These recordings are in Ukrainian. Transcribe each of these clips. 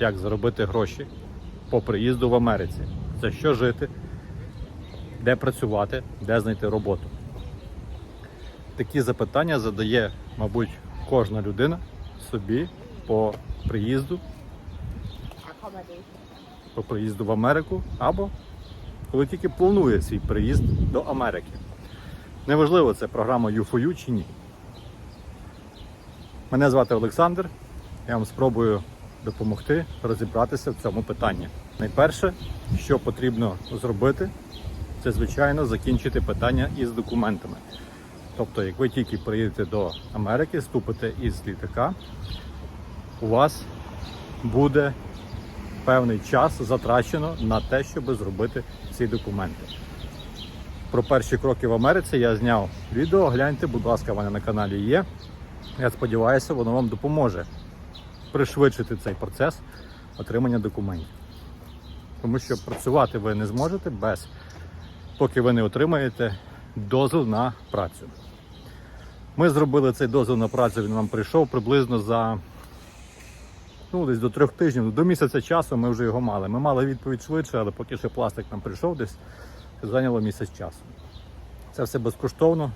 як заробити гроші по приїзду в Америці, за що жити, де працювати, де знайти роботу. Такі запитання задає, мабуть, кожна людина собі по приїзду, по приїзду в Америку або коли тільки планує свій приїзд до Америки. Неважливо, це програма U4U чи ні. Мене звати Олександр. Я вам спробую допомогти розібратися в цьому питанні. Найперше, що потрібно зробити, це звичайно закінчити питання із документами. Тобто, як ви тільки приїдете до Америки, ступите із літака, у вас буде певний час затрачено на те, щоб зробити ці документи. Про перші кроки в Америці я зняв відео. Гляньте, будь ласка, в мене на каналі є. Я сподіваюся, воно вам допоможе пришвидшити цей процес отримання документів. Тому що працювати ви не зможете без, поки ви не отримаєте дозвіл на працю. Ми зробили цей дозвіл на працю, він нам прийшов приблизно за ну, десь до трьох тижнів, до місяця часу ми вже його мали. Ми мали відповідь швидше, але поки ще пластик нам прийшов десь, зайняло місяць часу. Це все безкоштовно.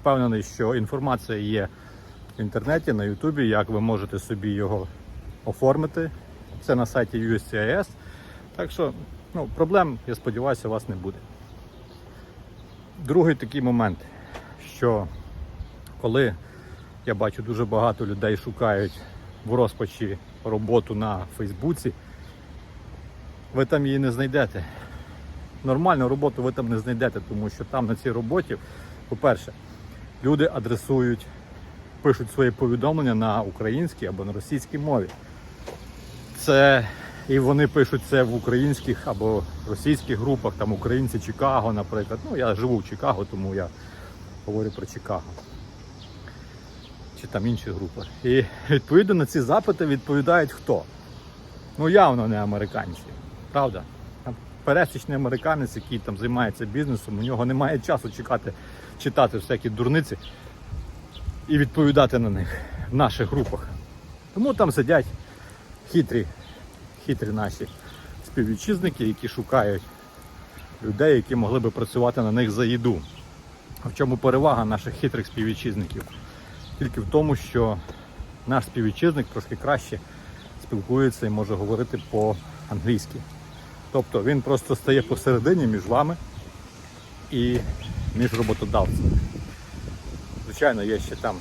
Впевнений, що інформація є в інтернеті, на Ютубі, як ви можете собі його оформити. Це на сайті USCIS. Так що ну, проблем, я сподіваюся, у вас не буде. Другий такий момент, що коли я бачу дуже багато людей шукають в розпачі роботу на Фейсбуці, ви там її не знайдете. Нормальну роботу ви там не знайдете, тому що там на цій роботі, по-перше, люди адресують, пишуть свої повідомлення на українській або на російській мові. Це і вони пишуть це в українських або російських групах, там українці Чикаго, наприклад. Ну, я живу в Чикаго, тому я говорю про Чикаго. Чи там інші групи. І відповідно на ці запити відповідають хто? Ну явно не американці, правда? Пересічний американець, який там займається бізнесом, у нього немає часу чекати, читати всякі дурниці і відповідати на них в наших групах. Тому там сидять хитрі, хитрі наші співвітчизники, які шукають людей, які могли би працювати на них за їду. В чому перевага наших хитрих співвітчизників? Тільки в тому, що наш співвітчизник трошки краще спілкується і може говорити по-англійськи. Тобто він просто стає посередині між вами і між роботодавцями. Звичайно, є ще там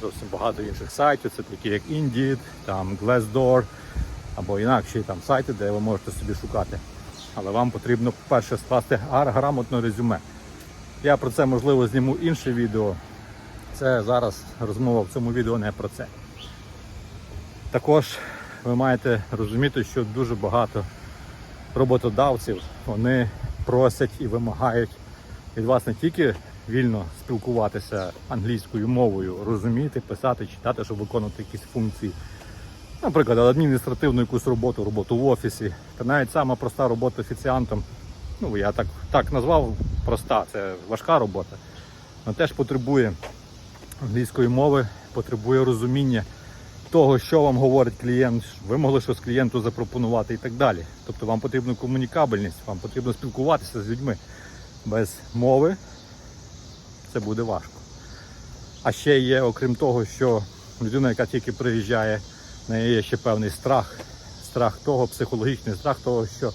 зовсім багато інших сайтів, це такі як Indeed, там Glassdoor або інакші там сайти, де ви можете собі шукати. Але вам потрібно перше скласти грамотне резюме. Я про це можливо зніму інше відео. Це зараз розмова в цьому відео не про це. Також ви маєте розуміти, що дуже багато роботодавців вони просять і вимагають від вас не тільки вільно спілкуватися англійською мовою, розуміти, писати, читати, щоб виконувати якісь функції. Наприклад, адміністративну якусь роботу, роботу в офісі, та навіть сама проста робота офіціантом. Ну, я так, так назвав проста, це важка робота. Вона теж потребує англійської мови, потребує розуміння того, що вам говорить клієнт, ви могли щось клієнту запропонувати і так далі. Тобто вам потрібна комунікабельність, вам потрібно спілкуватися з людьми. Без мови це буде важко. А ще є, окрім того, що людина, яка тільки приїжджає, в неї є ще певний страх. Страх того, психологічний страх того, що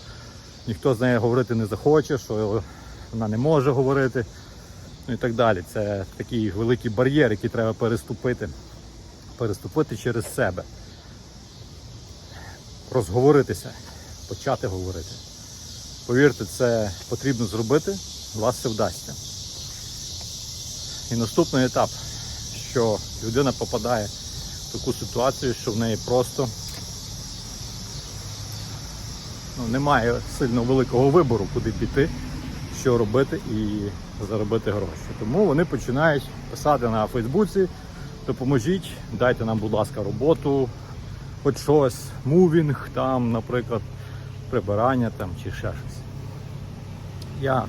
ніхто з нею говорити не захоче, що вона не може говорити, ну і так далі. Це такий великий бар'єр, який треба переступити, переступити через себе. Розговоритися, почати говорити. Повірте, це потрібно зробити, вас це вдасться. І наступний етап, що людина попадає в таку ситуацію, що в неї просто ну, немає сильно великого вибору, куди піти, що робити і заробити гроші. Тому вони починають писати на Фейсбуці, допоможіть, дайте нам, будь ласка, роботу, хоч щось, мувінг, там, наприклад, прибирання там, чи ще щось. Я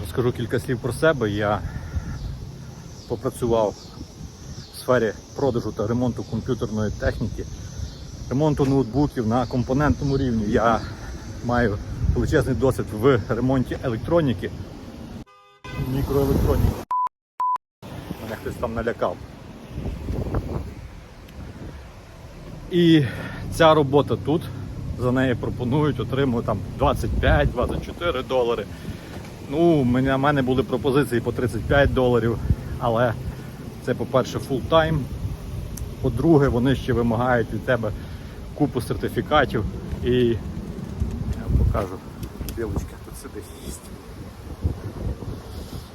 розкажу кілька слів про себе. Я попрацював в сфері продажу та ремонту комп'ютерної техніки ремонту ноутбуків на компонентному рівні. Я маю величезний досвід в ремонті електроніки. Мікроелектроніки. Мене хтось там налякав. І ця робота тут за неї пропонують отримувати там 25-24 долари. Ну, у мене були пропозиції по 35 доларів, але це, по-перше, фултайм. По-друге, вони ще вимагають від тебе купу сертифікатів і я вам покажу, білочка тут сидить.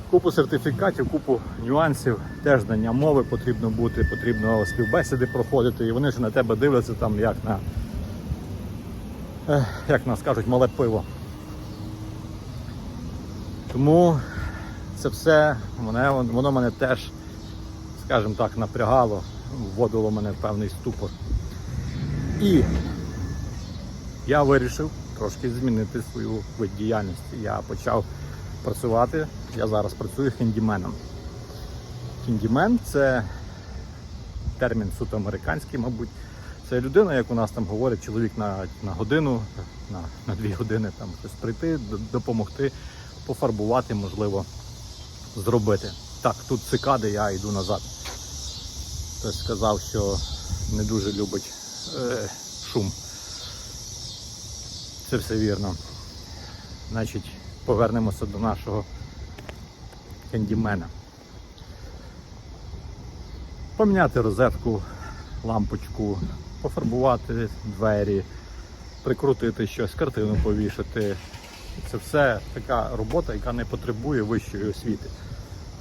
Купу сертифікатів, купу нюансів, теж знання мови потрібно бути, потрібно співбесіди проходити, і вони ж на тебе дивляться там як на, як нас кажуть, мале пиво. Тому це все мене, воно мене теж, скажімо так, напрягало, вводило мене в певний ступор. І я вирішив трошки змінити свою вид діяльності. Я почав працювати, я зараз працюю хендіменом. Хендімен це термін суто американський, мабуть. Це людина, як у нас там говорять, чоловік на, на годину, на, на дві години там щось прийти, допомогти, пофарбувати, можливо, зробити. Так, тут цикади, я йду назад. Хтось сказав, що не дуже любить е, шум. Це все вірно. Значить, повернемося до нашого кендімена. Поміняти розетку, лампочку, пофарбувати двері, прикрутити щось, картину повішати. Це все така робота, яка не потребує вищої освіти.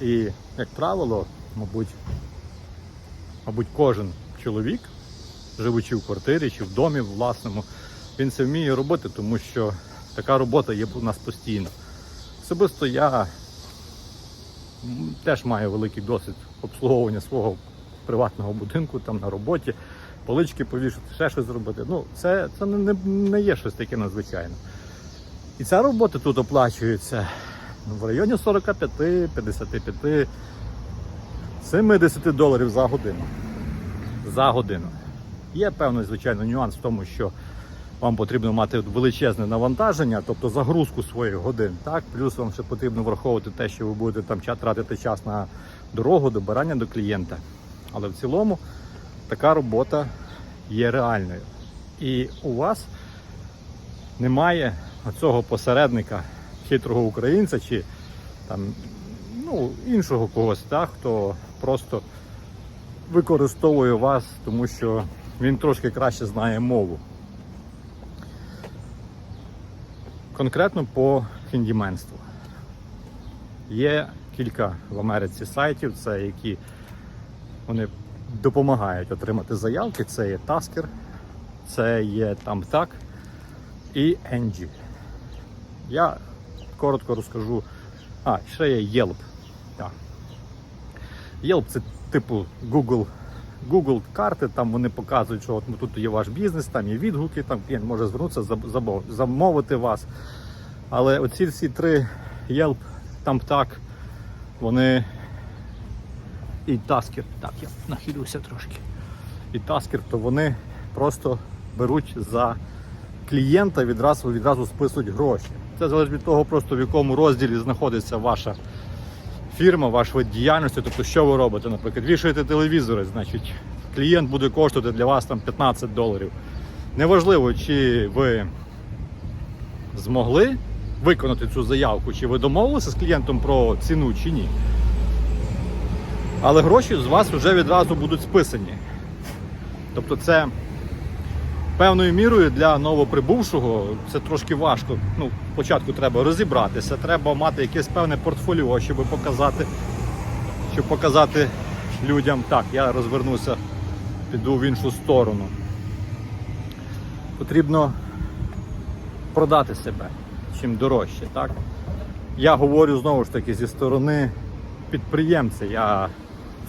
І, як правило, мабуть, мабуть, кожен чоловік, живучи в квартирі чи в домі власному, він це вміє робити, тому що така робота є у нас постійно. Особисто я теж маю великий досвід обслуговування свого приватного будинку там на роботі, полички повішати, ще щось зробити. Ну, це, це не, не- є щось таке надзвичайне. І ця робота тут оплачується ну, в районі 45, 55, 70 доларів за годину. За годину. Є певний, звичайно, нюанс в тому, що вам потрібно мати величезне навантаження, тобто загрузку своїх годин. Так? Плюс вам ще потрібно враховувати те, що ви будете там тратити час на дорогу, добирання до клієнта. Але в цілому така робота є реальною. І у вас немає цього посередника, хитрого українця чи там, ну, іншого когось, так, хто просто використовує вас, тому що він трошки краще знає мову. Конкретно по хендіменству. Є кілька в Америці сайтів, це які вони допомагають отримати заявки. Це є Tasker, це є TamTak і NG. Я коротко розкажу. А, ще є Yelp. Так. Yelp це типу Google, Google карти, там вони показують, що от тут є ваш бізнес, там є відгуки, там клієнт може звернутися, замовити вас. Але оці всі три Yelp, TamTak, вони і Tasker, так, я нахилюся трошки. І Tasker, то вони просто беруть за клієнта відразу, відразу списують гроші. Це залежить від того, просто в якому розділі знаходиться ваша фірма, ваш вид діяльності, тобто що ви робите, наприклад, вішаєте телевізори, значить клієнт буде коштувати для вас там 15 доларів. Неважливо, чи ви змогли виконати цю заявку, чи ви домовилися з клієнтом про ціну чи ні. Але гроші з вас вже відразу будуть списані. Тобто це певною мірою для новоприбувшого це трошки важко. Ну, спочатку треба розібратися, треба мати якесь певне портфоліо, щоб показати, щоб показати людям, так, я розвернуся, піду в іншу сторону. Потрібно продати себе чим дорожче. Так? Я говорю знову ж таки зі сторони підприємця. Я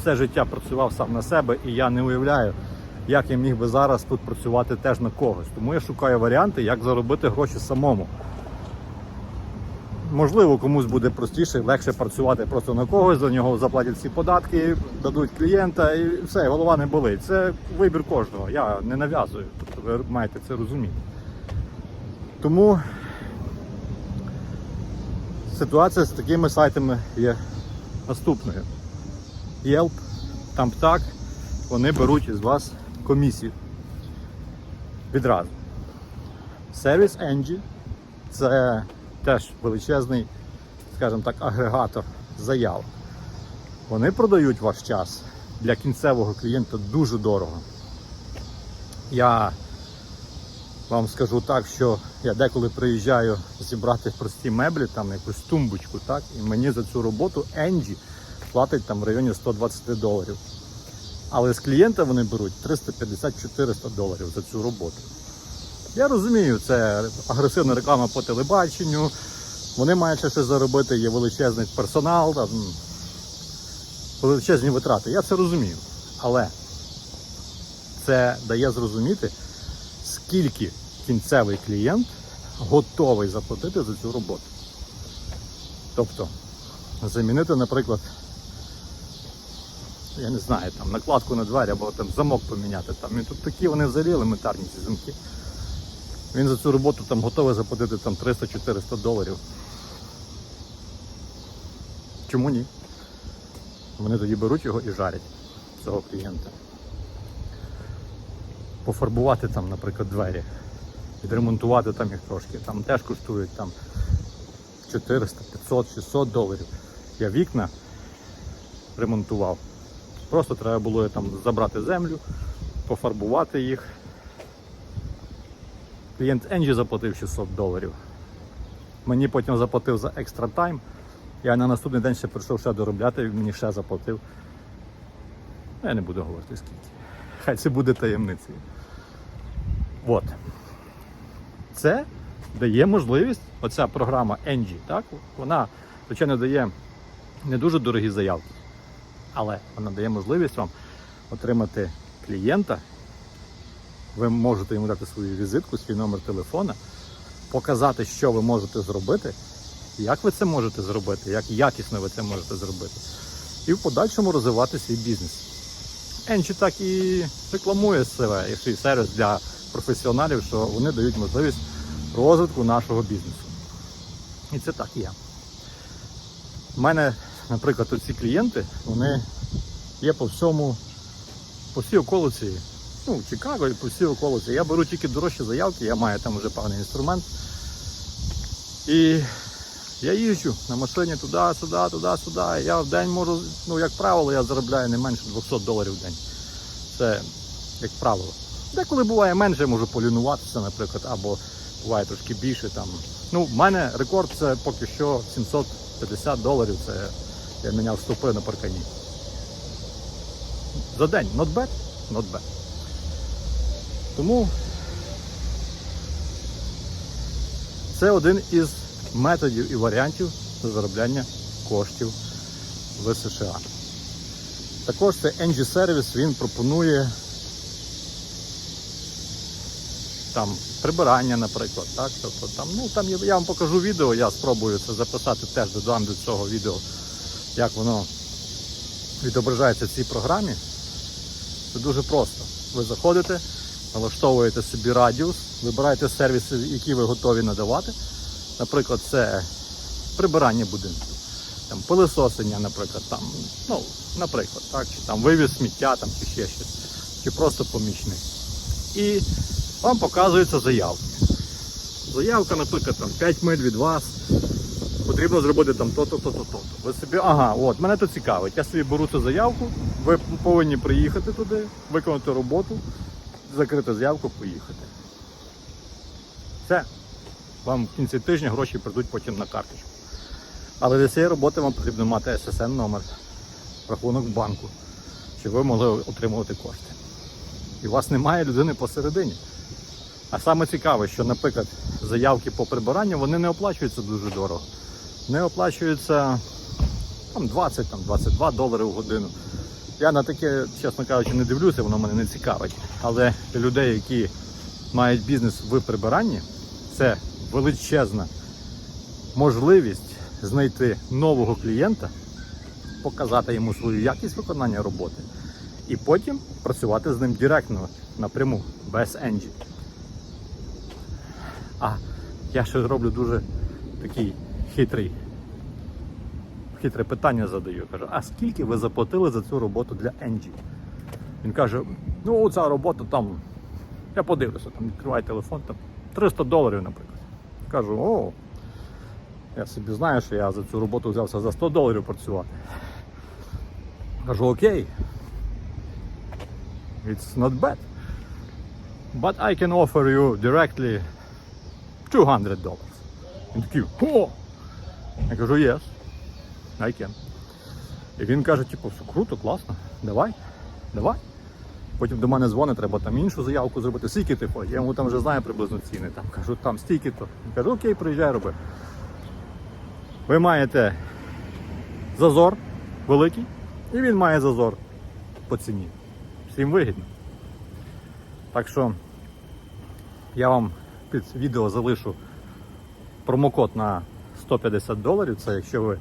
все життя працював сам на себе і я не уявляю, як я міг би зараз тут працювати теж на когось. Тому я шукаю варіанти, як заробити гроші самому. Можливо, комусь буде простіше, легше працювати просто на когось, за нього заплатять всі податки, дадуть клієнта і все, голова не болить. Це вибір кожного. Я не нав'язую. Тобто ви маєте це розуміти. Тому ситуація з такими сайтами є наступною. Yelp, там так, вони беруть із вас комісію. Відразу. Сервіс Engie це теж величезний, скажімо так, агрегатор заяв. Вони продають ваш час для кінцевого клієнта дуже дорого. Я вам скажу так, що я деколи приїжджаю зібрати прості меблі, там якусь тумбочку, так, і мені за цю роботу Engie платить там в районі 120 доларів. Але з клієнта вони беруть 350-400 доларів за цю роботу. Я розумію, це агресивна реклама по телебаченню. Вони мають ще заробити, є величезний персонал, там, величезні витрати. Я це розумію. Але це дає зрозуміти, скільки кінцевий клієнт готовий заплатити за цю роботу. Тобто, замінити, наприклад, я не знаю, там накладку на двері або там замок поміняти. Там. І тут такі вони взагалі елементарні ці замки. Він за цю роботу там готовий заплатити там 300-400 доларів. Чому ні? Вони тоді беруть його і жарять цього клієнта. Пофарбувати там, наприклад, двері, відремонтувати там їх трошки, там теж коштують там 400, 500, 600 доларів. Я вікна ремонтував. Просто треба було там забрати землю, пофарбувати їх. Клієнт Engie заплатив 600 доларів. Мені потім заплатив за екстра тайм. Я на наступний день ще прийшов ще доробляти, він мені ще заплатив. Ну, Я не буду говорити скільки. Хай це буде таємницею. От. Це дає можливість, оця програма Engie, так? Вона, звичайно, дає не дуже дорогі заявки, але вона дає можливість вам отримати клієнта, ви можете йому дати свою візитку, свій номер телефона, показати, що ви можете зробити, як ви це можете зробити, як якісно ви це можете зробити. І в подальшому розвивати свій бізнес. Енчі так і рекламує себе, як свій сервіс для професіоналів, що вони дають можливість розвитку нашого бізнесу. І це так і є. У мене, наприклад, ці клієнти, вони є по всьому, по всій околиці ну, Чикаго і по всій околиці. Я беру тільки дорожчі заявки, я маю там вже певний інструмент. І я їжджу на машині туди, сюди, туди, сюди. Я в день можу, ну як правило, я заробляю не менше 200 доларів в день. Це як правило. Деколи буває менше, я можу полінуватися, наприклад, або буває трошки більше. Там. Ну, в мене рекорд це поки що 750 доларів. Це я міняв стопи на паркані. За день. Not bad? Not bad. Тому це один із методів і варіантів заробляння коштів в США. Також це NG Service, він пропонує там прибирання, наприклад. Так? Тобто, там, ну, там я вам покажу відео, я спробую це записати, теж додам до цього відео, як воно відображається в цій програмі. Це дуже просто. Ви заходите, налаштовуєте собі радіус, вибираєте сервіси, які ви готові надавати. Наприклад, це прибирання будинку, там пилисосення, наприклад, там, ну, наприклад, так, чи там вивіз сміття, там, чи ще щось, чи просто помічник. І вам показуються заявки. Заявка, наприклад, там 5 миль від вас. Потрібно зробити там то-то, то-то, то-то. Ви собі, ага, от, мене це цікавить. Я собі беру цю заявку, ви повинні приїхати туди, виконати роботу, закрити заявку, поїхати. Все. Вам в кінці тижня гроші прийдуть потім на карточку. Але для цієї роботи вам потрібно мати SSN номер, рахунок банку, щоб ви могли отримувати кошти. І у вас немає людини посередині. А саме цікаве, що, наприклад, заявки по прибиранню вони не оплачуються дуже дорого. Не оплачуються там 20, там 22 долари в годину. Я на таке, чесно кажучи, не дивлюся, воно мене не цікавить. Але для людей, які мають бізнес в прибиранні, це величезна можливість знайти нового клієнта, показати йому свою якість виконання роботи і потім працювати з ним директно напряму, без Енджі. А я ще роблю дуже такий хитрий. Хитре питання задаю. Кажу, а скільки ви заплатили за цю роботу для Енджі? Він каже: ну ця робота там, я подивлюся, там відкриває телефон, там 300 доларів, наприклад. Кажу, о, я собі знаю, що я за цю роботу взявся за 100 доларів працювати. Кажу, окей. It's not bad. But I can offer you directly 200 dollars. Він такий, о! Я кажу, yes, I can. І він каже, типу, все круто, класно, давай, давай. Потім до мене дзвонить, треба там іншу заявку зробити. Скільки ти хочеш? Я йому там вже знаю приблизно ціни. Там кажу, там стільки то. Він каже, окей, приїжджай, роби. Ви маєте зазор великий, і він має зазор по ціні. Всім вигідно. Так що я вам під відео залишу промокод на 150 доларів. Це якщо ви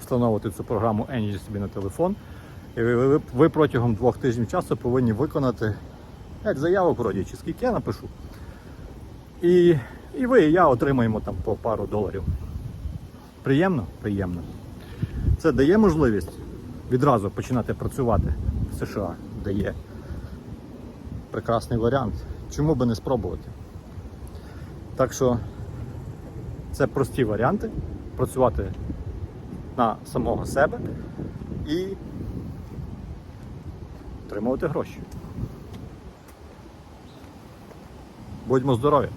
встановите цю програму Energy собі на телефон. І ви, ви, ви протягом двох тижнів часу повинні виконати як заявок вроді, чи скільки я напишу. І, і ви, і я отримаємо там по пару доларів. Приємно? Приємно. Це дає можливість відразу починати працювати в США, дає прекрасний варіант. Чому би не спробувати? Так що це прості варіанти працювати на самого себе і отримувати гроші. Будьмо здорові!